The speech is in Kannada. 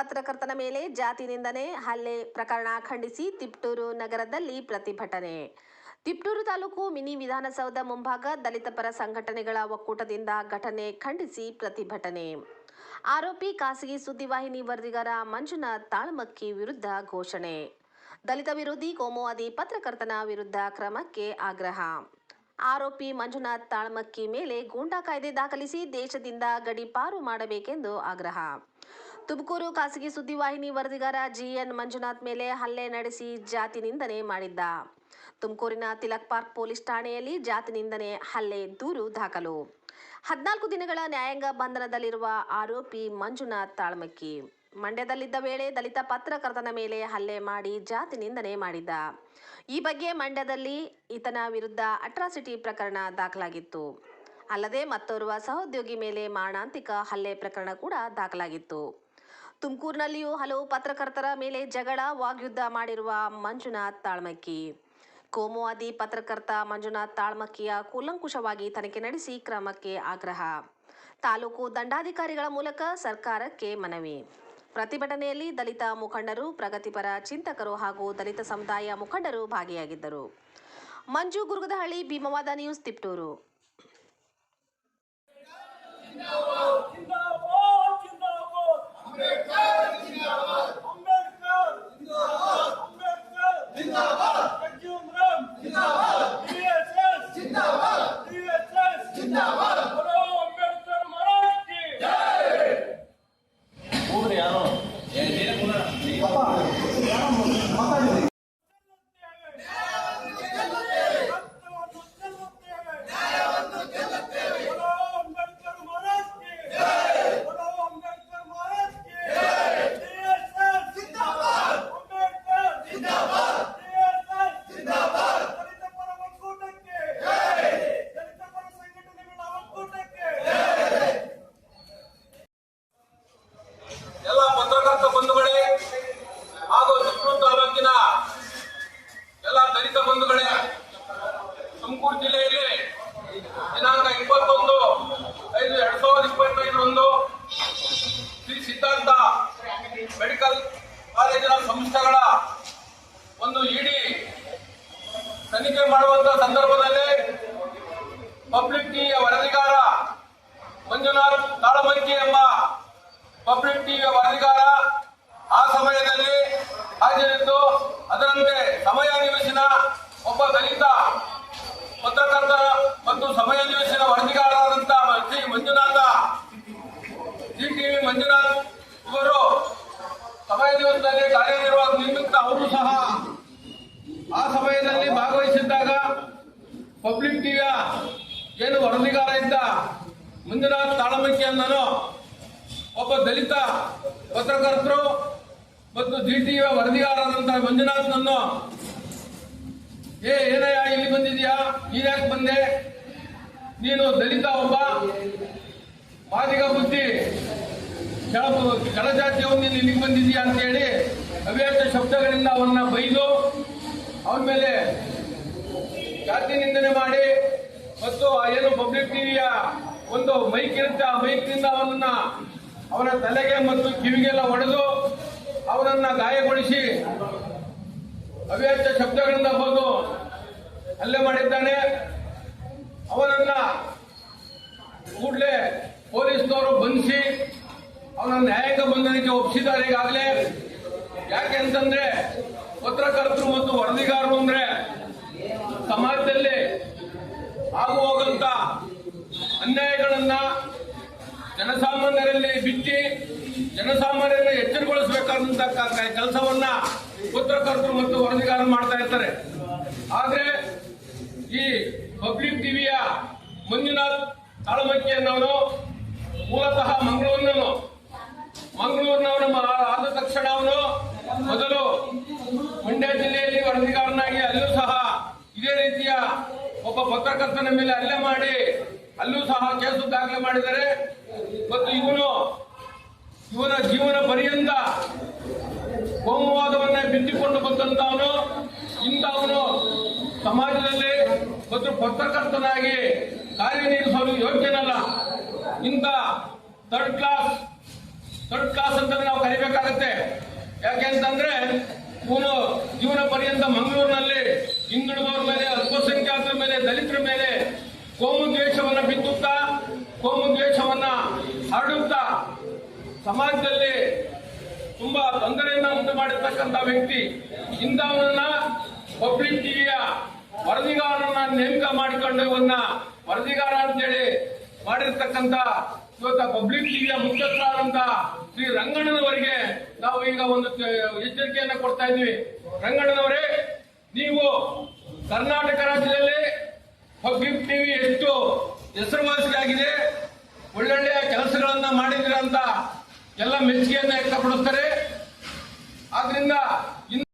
ಪತ್ರಕರ್ತನ ಮೇಲೆ ಜಾತಿ ನಿಂದನೆ ಹಲ್ಲೆ ಪ್ರಕರಣ ಖಂಡಿಸಿ ತಿಪ್ಟೂರು ನಗರದಲ್ಲಿ ಪ್ರತಿಭಟನೆ. ತಿಪ್ಟೂರು ತಾಲೂಕು ಮಿನಿ ವಿಧಾನಸೌಧ ಮುಂಭಾಗ ದಲಿತ ಪರ ಸಂಘಟನೆಗಳ ಒಕ್ಕೂಟದಿಂದ ಘಟನೆ ಖಂಡಿಸಿ ಪ್ರತಿಭಟನೆ. ಆರೋಪಿ ಖಾಸಗಿ ಸುದ್ದಿವಾಹಿನಿ ವರದಿಗಾರ ಮಂಜುನಾಥ್ ತಾಳ್ಮಕ್ಕಿ ವಿರುದ್ಧ ಘೋಷಣೆ. ದಲಿತ ವಿರೋಧಿ ಕೋಮುವಾದಿ ಪತ್ರಕರ್ತನ ವಿರುದ್ಧ ಕ್ರಮಕ್ಕೆ ಆಗ್ರಹ. ಆರೋಪಿ ಮಂಜುನಾಥ್ ತಾಳ್ಮಕ್ಕಿ ಮೇಲೆ ಗೂಂಡಾ ಕಾಯ್ದೆ ದಾಖಲಿಸಿ ದೇಶದಿಂದ ಗಡೀಪಾರು ಮಾಡಬೇಕೆಂದು ಆಗ್ರಹ. ತುಮಕೂರು ಖಾಸಗಿ ಸುದ್ದಿವಾಹಿನಿ ವರದಿಗಾರ ಜಿಎನ್ ಮಂಜುನಾಥ್ ಮೇಲೆ ಹಲ್ಲೆ ನಡೆಸಿ ಜಾತಿ ನಿಂದನೆ ಮಾಡಿದ್ದ. ತುಮಕೂರಿನ ತಿಲಕ್ ಪಾರ್ಕ್ ಪೊಲೀಸ್ ಠಾಣೆಯಲ್ಲಿ ಜಾತಿ ನಿಂದನೆ, ಹಲ್ಲೆ, ದೂರು ದಾಖಲು. ಹದಿನಾಲ್ಕು ದಿನಗಳ ನ್ಯಾಯಾಂಗ ಬಂಧನದಲ್ಲಿರುವ ಆರೋಪಿ ಮಂಜುನಾಥ್ ತಾಳ್ಮಕ್ಕಿ. ಮಂಡ್ಯದಲ್ಲಿದ್ದ ವೇಳೆ ದಲಿತ ಪತ್ರಕರ್ತನ ಮೇಲೆ ಹಲ್ಲೆ ಮಾಡಿ ಜಾತಿ ನಿಂದನೆ ಮಾಡಿದ್ದ. ಈ ಬಗ್ಗೆ ಮಂಡ್ಯದಲ್ಲಿ ಈತನ ವಿರುದ್ಧ ಅಟ್ರಾಸಿಟಿ ಪ್ರಕರಣ ದಾಖಲಾಗಿತ್ತು. ಅಲ್ಲದೆ ಮತ್ತೋರ್ವ ಸಹೋದ್ಯೋಗಿ ಮೇಲೆ ಮಾರಣಾಂತಿಕ ಹಲ್ಲೆ ಪ್ರಕರಣ ಕೂಡ ದಾಖಲಾಗಿತ್ತು. ತುಮಕೂರಿನಲ್ಲಿಯೂ ಹಲವು ಪತ್ರಕರ್ತರ ಮೇಲೆ ಜಗಳ, ವಾಗ್ಯುದ್ಧ ಮಾಡಿರುವ ಮಂಜುನಾಥ್ ತಾಳ್ಮಕ್ಕಿ. ಕೋಮುವಾದಿ ಪತ್ರಕರ್ತ ಮಂಜುನಾಥ್ ತಾಳ್ಮಕ್ಕಿಯ ಕೂಲಂಕುಷವಾಗಿ ತನಿಖೆ ನಡೆಸಿ ಕ್ರಮಕ್ಕೆ ಆಗ್ರಹ. ತಾಲೂಕು ದಂಡಾಧಿಕಾರಿಗಳ ಮೂಲಕ ಸರ್ಕಾರಕ್ಕೆ ಮನವಿ. ಪ್ರತಿಭಟನೆಯಲ್ಲಿ ದಲಿತ ಮುಖಂಡರು, ಪ್ರಗತಿಪರ ಚಿಂತಕರು ಹಾಗೂ ದಲಿತ ಸಮುದಾಯ ಮುಖಂಡರು ಭಾಗಿಯಾಗಿದ್ದರು. ಮಂಜು ಗುರುಗದಹಳ್ಳಿ ಭೀಮವಾದ ನ್ಯೂಸ್ ತಿಪ್ಟೂರು. ಸಂದರ್ಭದಲ್ಲಿ ಪಬ್ಲಿಕ್ ಟಿವಿಯ ವರದಿಗಾರ ಮಂಜುನಾಥ್ ತಾಳಮಂಕಿ ಎಂಬ ಪಬ್ಲಿಕ್ ಟಿವಿಯ ವರದಿಗಾರ ಆ ಸಮಯದಲ್ಲಿ ಹಾಜರಿದ್ದು, ಅದರಂತೆ ಸಮಯ ನಿವೇಶನ ಒಬ್ಬ ದಲಿತ ಪತ್ರಕರ್ತ ಮತ್ತು ಸಮಯ ನಿವೇಶನ ವರದಿಗಾರರಾದಂತಹ ಶ್ರೀ ಮಂಜುನಾಥ ಜಿ ಟಿವಿ ಮಂಜುನಾಥ್ ಇವರು ಸಮಯ ದಿವಸದಲ್ಲಿ ಕಾರ್ಯನಿರ್ವಾಹ ನಿಮಿತ್ತ ಅವರು ಸಹ ಆ ಭಾಗವಹಿಸಿದ್ದಾಗ ಪಬ್ಲಿಕ್ ಟಿವಿಯ ಏನು ವರದಿಗಾರ ಇದ್ದ ಮುಂದಿನ ತಾಳಮಕ್ಕಿ ಅನ್ನೋನು ಒಬ್ಬ ದಲಿತ ಪತ್ರಕರ್ತರು ಮತ್ತು ಜಿ ಟಿವಿಯ ಮಂಜುನಾಥ್ ಮಂಜುನಾಥ್ನನ್ನು, ಏ ಏನಯ್ಯ ಇಲ್ಲಿ ಬಂದಿದ್ಯಾ ನೀನ್ಯಾಕೆ ಬಂದೆ? ನೀನು ದಲಿತ ಒಬ್ಬ? ಮಾದಿಗ ಬುದ್ಧಿ ಕೆಳ ಕೆಳಜಾತಿಯವನು ನೀನು ಇಲ್ಲಿಗೆ ಬಂದಿದ್ಯಾ ಅಂತ ಹೇಳಿ ಅವ್ಯಾಚ ಶಬ್ದಗಳಿಂದ ಅವನ್ನ ಬೈದು ಅವನ ಮೇಲೆ ಜಾತಿ ನಿಂದನೆ ಮಾಡಿ ಮತ್ತು ಏನು ಪಬ್ಲಿಕ್ ಟಿವಿಯ ಒಂದು ಮೈಕ್ ಇರುತ್ತೆ, ಆ ಮೈಕ್ನಿಂದ ಅವನನ್ನ ಅವನ ತಲೆಗೆ ಮತ್ತು ಕಿವಿಗೆಲ್ಲ ಹೊಡೆದು ಅವನನ್ನ ಗಾಯಗೊಳಿಸಿ ಅವ್ಯಾಚ ಶಬ್ದಗಳಿಂದ ಬಂದು ಹಲ್ಲೆ ಮಾಡಿದ್ದಾನೆ. ಅವನನ್ನ ಕೂಡಲೇ ಪೊಲೀಸ್ನವರು ಬಂಧಿಸಿ ಅವನ ನ್ಯಾಯಾಂಗ ಬಂಧನಕ್ಕೆ ಒಪ್ಪಿಸಿದ್ದಾರೆ ಈಗಾಗಲೇ. ಯಾಕೆ ಅಂತಂದ್ರೆ ಪತ್ರಕರ್ತರು ಮತ್ತು ವರದಿಗಾರರು ಅಂದ್ರೆ ಜನಸಾಮಾನ್ಯರಲ್ಲಿ ಬಿಚ್ಚಿ ಜನಸಾಮಾನ್ಯರನ್ನು ಎಚ್ಚರಗೊಳಿಸಬೇಕಾದಂತ ಕೆಲಸವನ್ನ ಪತ್ರಕರ್ತರು ಮತ್ತು ವರದಿಗಾರರು ಮಾಡ್ತಾ ಇರ್ತಾರೆ. ಆದ್ರೆ ಈ ಪಬ್ಲಿಕ್ ಟಿವಿಯ ಮಂಜುನಾಥ್ ತಾಳಮಕ್ಕಿ ಅನ್ನೋನು ಮೂಲತಃ ಮಂಗಳೂರಿನವನು. ಮಂಗಳೂರಿನವನು ಮ- ಆದ ತಕ್ಷಣ ಅವನು ಮೊದಲು ಮಂಡ್ಯ ಜಿಲ್ಲೆಯಲ್ಲಿ ವರದಿಗಾರನಾಗಿ ಅಲ್ಲೂ ಸಹ ಇದೇ ರೀತಿಯ ಒಬ್ಬ ಪತ್ರಕರ್ತನ ಮೇಲೆ ಹಲ್ಲೆ ಮಾಡಿ, ಅಲ್ಲೂ ಸಹ ಕೇಸು ದಾಖಲೆ ಇವನು ಇವನ ಜೀವನ ಪರ್ಯಂತ ಕೋಮುವಾದವನ್ನ ಬಿತ್ತಿಕೊಂಡು ಬಂದಂತವನು ಇಂಥವನು ಸಮಾಜದಲ್ಲಿ ಮತ್ತು ಪತ್ರಕರ್ತನಾಗಿ ಕಾರ್ಯನಿರ್ವಹಿಸಲು ಯೋಗ್ಯನಲ್ಲ. ಇಂಥ ಥರ್ಡ್ ಕ್ಲಾಸ್ ಥರ್ಡ್ ಕ್ಲಾಸ್ ಅಂತ ನಾವು ಕರಿಬೇಕಾಗತ್ತೆ. ಯಾಕೆಂತಂದ್ರೆ ಇವನು ಜೀವನ ಪರ್ಯಂತ ಮಂಗಳೂರಿನಲ್ಲಿ ಹಿಂದುಳಿದವರ ಮೇಲೆ, ಅಲ್ಪಸಂಖ್ಯಾತರ ಮೇಲೆ, ದಲಿತರ ಮೇಲೆ ಕೋಮು ದ್ವೇಷವನ್ನು ಬಿತ್ತುತ್ತಾ, ಕೋಮು ದ್ವೇಷವನ್ನ ಹರಡುತ್ತಾ ಸಮಾಜದಲ್ಲಿ ತುಂಬಾ ತೊಂದರೆಯನ್ನ ಉಂಟು ಮಾಡಿರ್ತಕ್ಕಂಥ ವ್ಯಕ್ತಿ ಇಂಥವನ್ನ ಪಬ್ಲಿಕ್ ಟಿವಿಯ ವರದಿಗಾರನ ನೇಮಕ ಮಾಡಿಕೊಂಡವನ್ನ ವರದಿಗಾರ ಅಂತೇಳಿ ಮಾಡಿರ್ತಕ್ಕಂಥ ಇವತ್ತ ಪಬ್ಲಿಕ್ ಟಿವಿಯ ಮುಖ್ಯಸ್ಥರಾದಂತ ಶ್ರೀ ರಂಗಣ್ಣನವರಿಗೆ ನಾವು ಈಗ ಒಂದು ಎಚ್ಚರಿಕೆಯನ್ನ ಕೊಡ್ತಾ ಇದ್ವಿ ರಂಗಣ್ಣನವರೇ, ನೀವು ಕರ್ನಾಟಕ ರಾಜ್ಯದಲ್ಲಿ ಪಬ್ಲಿಕ್ ಟಿವಿ ಎಷ್ಟು ಹೆಸರುವಾಸಿಯಾಗಿದೆ. ಒಳ್ಳೊಳ್ಳೆಯ ಕೆಲಸಗಳನ್ನ ಮಾಡಿದಿರ ಅಂತ ಎಲ್ಲ ಮೆಚ್ಚುಗೆಯನ್ನ ವ್ಯಕ್ತಪಡಿಸ್ತಾರೆ. ಆದ್ರಿಂದ ಇನ್ನು